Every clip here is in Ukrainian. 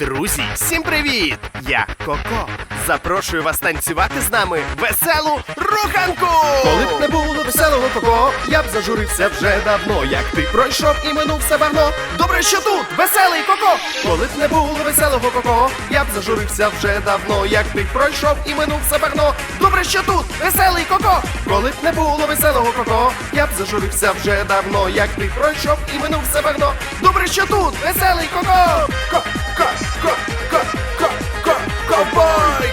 Друзі, всім привіт! Я Коко. Запрошую вас танцювати з нами веселу руханку! Коли б не було веселого коко, я б зажурився вже давно. Як ти пройшов і минув все багно. Добре, що тут веселий коко! Коли б не було веселого коко, я б зажурився вже давно. Як ти пройшов і минув все багно. Добре, що тут веселий коко! Коли б не було веселого коко, я б зажурився вже давно. Як ти пройшов і минув все багно. Добре, що тут веселий коко! Ко, Cause, cause, cause, cause, cause, cowboy.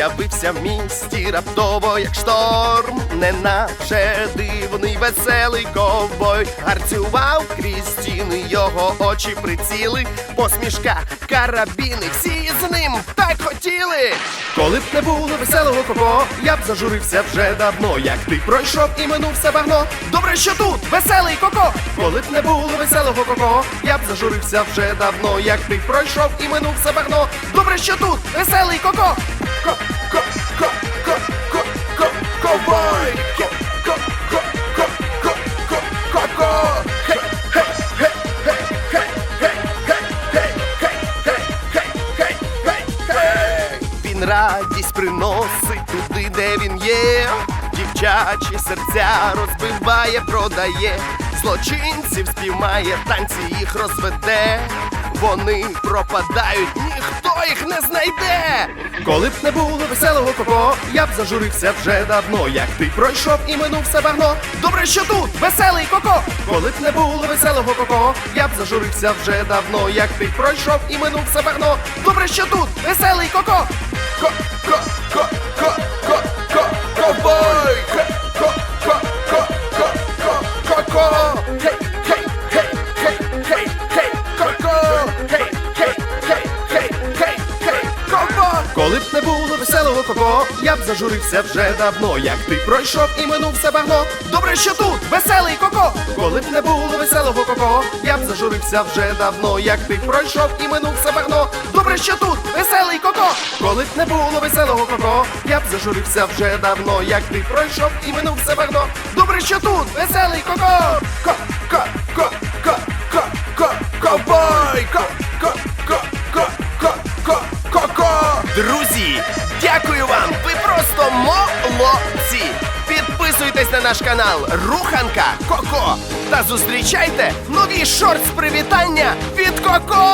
З'явився в місті раптово, як шторм, неначе дивний веселий ковбой. Гарцював крізь стіни, його очі приціли, посмішка, карабіни, всі з ним так хотіли. Коли б не було веселого коко, я б зажурився вже давно. Як ти пройшов і минув все багно. Добре, що тут веселий коко! Коли б не було веселого коко, я б зажурився вже давно. Як ти пройшов і минув все багно. Добре, що тут веселий коко! Він радість приносить туди, де він є, дівчачі серця розбиває, продає злочинців спіймає, танці їх розведе. Вони пропадають, ніхто їх не знайде. Коли б не було веселого коко, я б зажурився вже давно. Як ти пройшов і минув все багно. Добре, що тут веселий коко! Коли б не було веселого коко, я б зажурився вже давно. Як ти пройшов і минув все багно. Добре, що тут веселий коко! Ко, коко, я б зажурився вже давно. Як ти пройшов і минув все багно. Добре, що тут веселий коко! Коли б не було веселого коко, я б зажурився вже давно. Як ти пройшов і минув все багно. Добре, що тут веселий коко! Коли б не було веселого коко, я б зажурився вже давно. Як ти пройшов і минув все багно. Добре, що тут веселий коко! Ко, ко, ко, ко, ко, ко, ковбой! Ко, ко, ко, ко, ко, ко, ко, ко! Друзі, дякую вам! Ви просто молодці! Підписуйтесь на наш канал Руханка Коко та зустрічайте нові шорт привітання від Коко!